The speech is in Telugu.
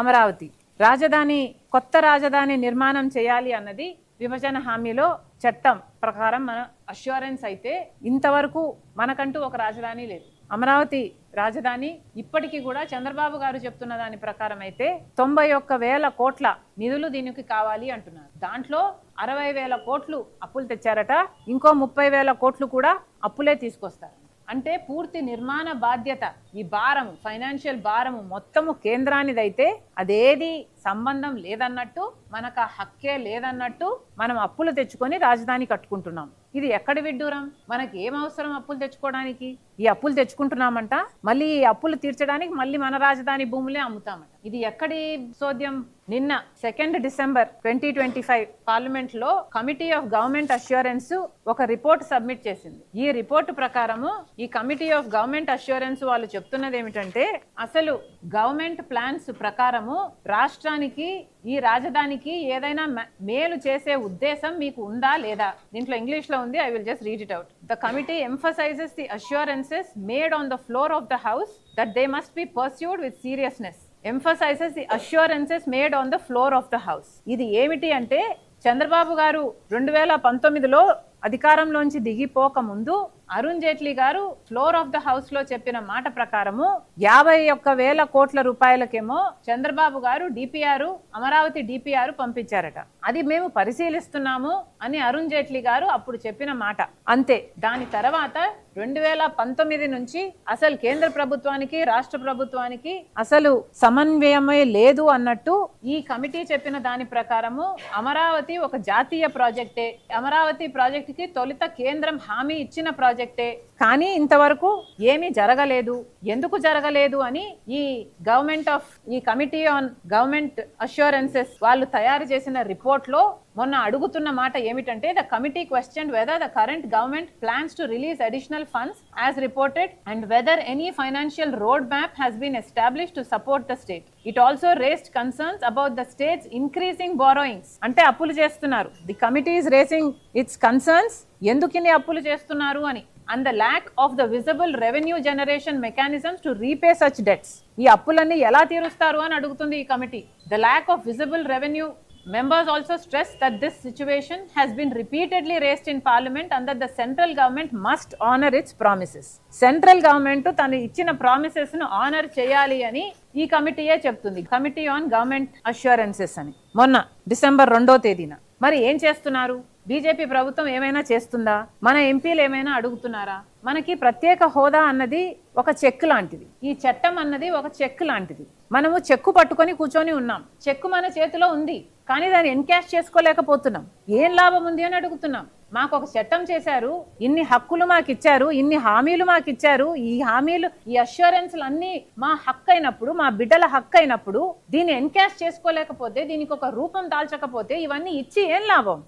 అమరావతి. రాజధాని కొత్త రాజధాని నిర్మాణం చేయాలి అన్నది విభజన హామీలో చట్టం ప్రకారం మన అష్యూరెన్స్ అయితే ఇంతవరకు మనకంటూ ఒక రాజధాని లేదు. అమరావతి రాజధాని ఇప్పటికీ కూడా చంద్రబాబు గారు చెప్తున్న దాని ప్రకారం అయితే తొంభై ఒక్క వేల కోట్ల నిధులు దీనికి కావాలి అంటున్నారు. దాంట్లో అరవై వేల కోట్లు అప్పులు తెచ్చారట. ఇంకో ముప్పై వేల కోట్లు కూడా అప్పులే తీసుకొస్తారు. అంటే పూర్తి నిర్మాణ బాధ్యత ఈ భారము ఫైనాన్షియల్ భారము మొత్తము కేంద్రానిదైతే అదేది సంబంధం లేదన్నట్టు మనకు ఆ హక్కే లేదన్నట్టు మనం అప్పులు తెచ్చుకొని రాజధాని కట్టుకుంటున్నాం. ఇది ఎక్కడ విడ్డూరం? మనకి ఏం అవసరం అప్పులు తెచ్చుకోవడానికి? ఈ అప్పులు తెచ్చుకుంటున్నామంట మళ్ళీ ఈ అప్పులు తీర్చడానికి మళ్ళీ మన రాజధాని భూములే అమ్ముతామంట. ఇది ఎక్కడి సోద్యం? నిన్న second December twenty twenty five పార్లమెంట్లో కమిటీ ఆఫ్ గవర్నమెంట్ అష్యూరెన్స్ ఒక రిపోర్ట్ సబ్మిట్ చేసింది. ఈ రిపోర్ట్ ప్రకారము ఈ కమిటీ ఆఫ్ గవర్నమెంట్ అష్యూరెన్స్ వాళ్ళు చెప్తున్నది ఏమిటంటే అసలు గవర్నమెంట్ ప్లాన్స్ ప్రకారము రాష్ట్రానికి ఈ రాజధానికి ఏదైనా మేలు చేసే ఉద్దేశం మీకు ఉందా లేదా? దీంట్లో ఇంగ్లీష్లో ఉంది I will just read it out the committee emphasizes the assurances made on the floor of the house that they must be pursued with seriousness emphasizes the assurances made on the floor of the house ఇది ఏమిటి అంటే చంద్రబాబు గారు రెండు వేల పంతొమ్మిదిలో అధికారంలోంచి దిగిపోక ముందు అరుణ్ జైట్లీ గారు ఫ్లోర్ ఆఫ్ ద హౌస్లో చెప్పిన మాట ప్రకారము యాభై ఒక్క వేల కోట్ల రూపాయలకేమో చంద్రబాబు గారు డిపిఆర్ అమరావతి డిపిఆర్ పంపించారట. అది మేము పరిశీలిస్తున్నాము అని అరుణ్ జైట్లీ గారు అప్పుడు చెప్పిన మాట. అంతే. దాని తర్వాత రెండు వేల పంతొమ్మిది నుంచి అసలు కేంద్ర ప్రభుత్వానికి రాష్ట్ర ప్రభుత్వానికి అసలు సమన్వయమే లేదు అన్నట్టు ఈ కమిటీ చెప్పిన దాని ప్రకారము అమరావతి ఒక జాతీయ ప్రాజెక్టే. అమరావతి ప్రాజెక్టుకి తొలుత కేంద్రం హామీ ఇచ్చిన ప్రాజెక్టే. కానీ ఇంతవరకు ఏమీ జరగలేదు. ఎందుకు జరగలేదు అని ఈ గవర్నమెంట్ ఆఫ్ ఈ కమిటీ ఆన్ గవర్నమెంట్ అష్యూరెన్సెస్ వాళ్ళు తయారు చేసిన రిపోర్ట్లో మొన్న అడుగుతున్న మాట ఏమిటంటే the committee question whether the current government plans to release additional funds as reported and whether any financial road map has been establish to support the state it also raised concerns about the state's increasing borrowings అంటే అప్పులు చేస్తున్నారు. The committee is raising its concerns ఎందుకు ఇన్ని అప్పులు చేస్తున్నారు అని? And the lack of the visible revenue generation mechanisms to repay such debts ఈ అప్పులన్నీ ఎలా తీరుస్తారు? అని అడుగుతుంది ఈ committee the lack of visible revenue Members also stress that this situation has been repeatedly raised in Parliament and that the central government must honor its promises. government government తను ఇచ్చిన ప్రామిసెస్ను ఆనర్ చేయాలి అని ఈ కమిటీయే చెప్తుంది. కమిటీ ఆన్ గవర్నమెంట్ అష్యూరెన్సెస్ అని. మొన్న డిసెంబర్ రెండో తేదీన. మరి ఏం చేస్తున్నారు? బీజేపీ ప్రభుత్వం ఏమైనా చేస్తుందా? మన ఎంపీలు ఏమైనా అడుగుతున్నారా? మనకి ప్రత్యేక హోదా అన్నది ఒక చెక్ లాంటిది. ఈ చట్టం అన్నది ఒక చెక్ లాంటిది. మనము చెక్కు పట్టుకొని కూర్చొని ఉన్నాం. చెక్కు మన చేతిలో ఉంది. కానీ దాన్ని ఎన్కాష్ చేసుకోలేకపోతున్నాం. ఏం లాభం ఉంది అని అడుగుతున్నాం. మాకు ఒక చట్టం చేశారు ఇన్ని హక్కులు మాకు ఇచ్చారు ఇన్ని హామీలు మాకు ఇచ్చారు ఈ హామీలు ఈ అష్యూరెన్స్లు అన్ని మా హక్కు అయినప్పుడు మా బిడ్డల హక్కు అయినప్పుడు దీన్ని ఎన్కాష్ చేసుకోలేకపోతే దీనికి ఒక రూపం దాల్చకపోతే ఇవన్నీ ఇచ్చి ఏం లాభం?